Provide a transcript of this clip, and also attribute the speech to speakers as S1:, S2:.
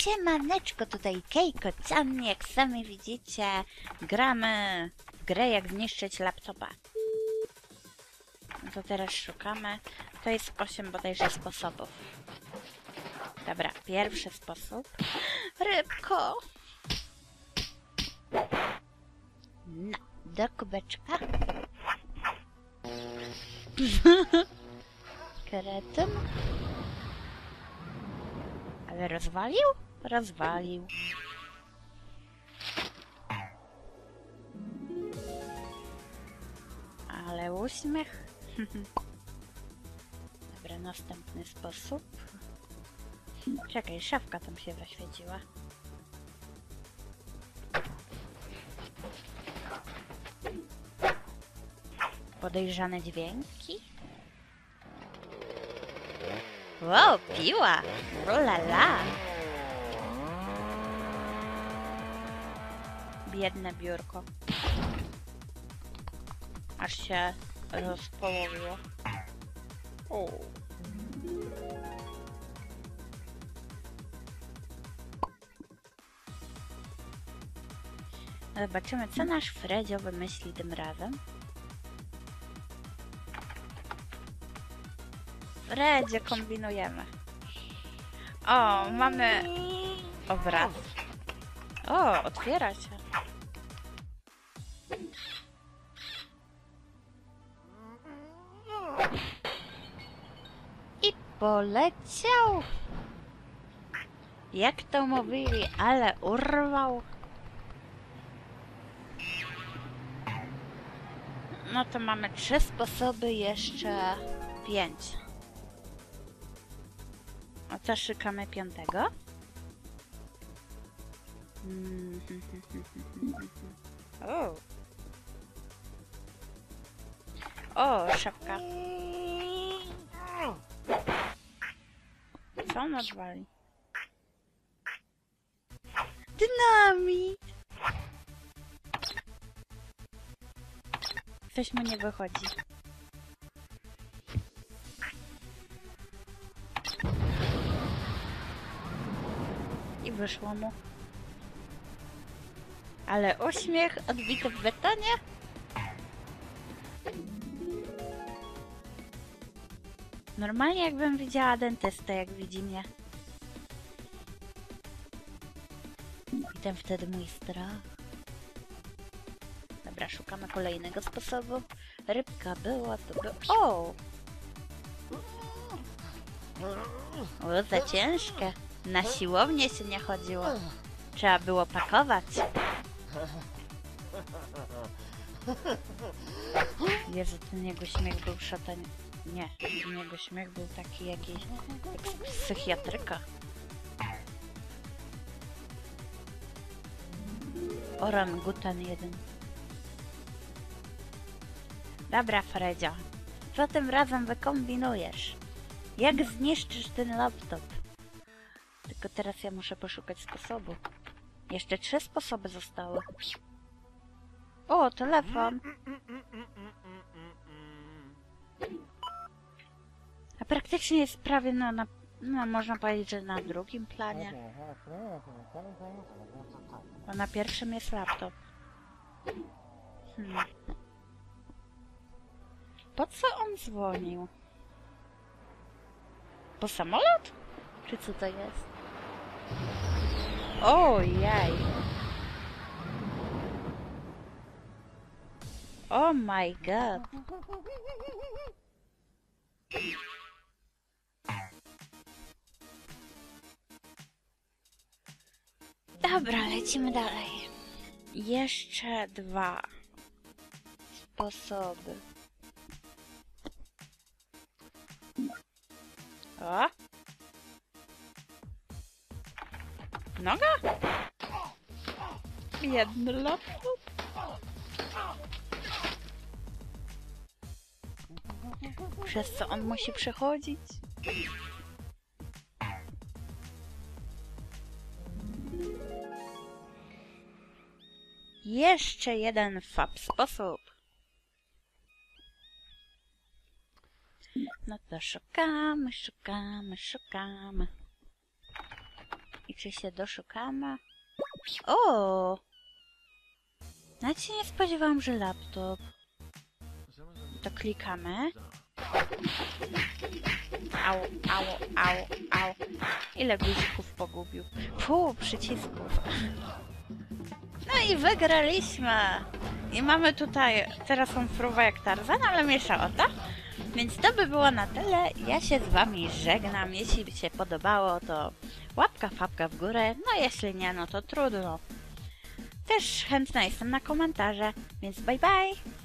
S1: Siemaneczko, tutaj Kejko Chan, jak sami widzicie, gramy w grę jak zniszczyć laptopa. No to teraz szukamy. To jest 8 bodajże sposobów. Dobra, pierwszy sposób. Rybko! No, do kubeczka. Kretyn. Ale rozwalił? Rozwalił. Ale uśmiech. Dobra, następny sposób. Czekaj, szafka tam się zaświeciła. Podejrzane dźwięki. Wow, piła! Ulala! Biedne biurko. Aż się rozpołowiło. O. Zobaczymy, co nasz Fredzio wymyśli tym razem. Fredzio, kombinujemy. O, mamy obraz. O, otwiera się. Poleciał. Jak to mówili, ale urwał. No to mamy trzy sposoby, jeszcze pięć. A co szukamy piątego? O. O, szafka. Co on odwali? Dynamit! Coś mu nie wychodzi. I wyszło mu. Ale uśmiech odbity w betonie? Normalnie jakbym widziała dentystę, jak widzi mnie. I ten wtedy mój strach. Dobra, szukamy kolejnego sposobu. Rybka była, to by... O! O, za ciężkie. Na siłownię się nie chodziło. Trzeba było pakować. Jezu, ten jego śmiech był szatan... Nie, ten jego śmiech był taki jakiś... Jak psychiatryka. Orangutan jeden. Dobra, Fredzio. Co tym razem wykombinujesz? Jak zniszczysz ten laptop? Tylko teraz ja muszę poszukać sposobu. Jeszcze trzy sposoby zostały. O, telefon. Praktycznie jest prawie no, na, no można powiedzieć, że na drugim planie. Bo na pierwszym jest laptop. Hmm. Po co on dzwonił? Po samolot? Czy co to jest? Ojej. Oh my god. Dobra, lecimy dalej. Jeszcze dwa sposoby. O! Noga? Jedny laptop. Przez co on musi przechodzić? Jeszcze jeden fab sposób. No to szukamy, szukamy, szukamy. I czy się doszukamy? O! Nawet się nie spodziewałam, że laptop. To klikamy. Au, au, au, au. Ile guzików pogubił? Pół przycisków. No i wygraliśmy! I mamy tutaj, teraz są fruwa jak Tarzan, ale miesza ota. Więc to by było na tyle. Ja się z wami żegnam. Jeśli się podobało, to łapka, fapka w górę. No jeśli nie, no to trudno. Też chętna jestem na komentarze, więc bye bye!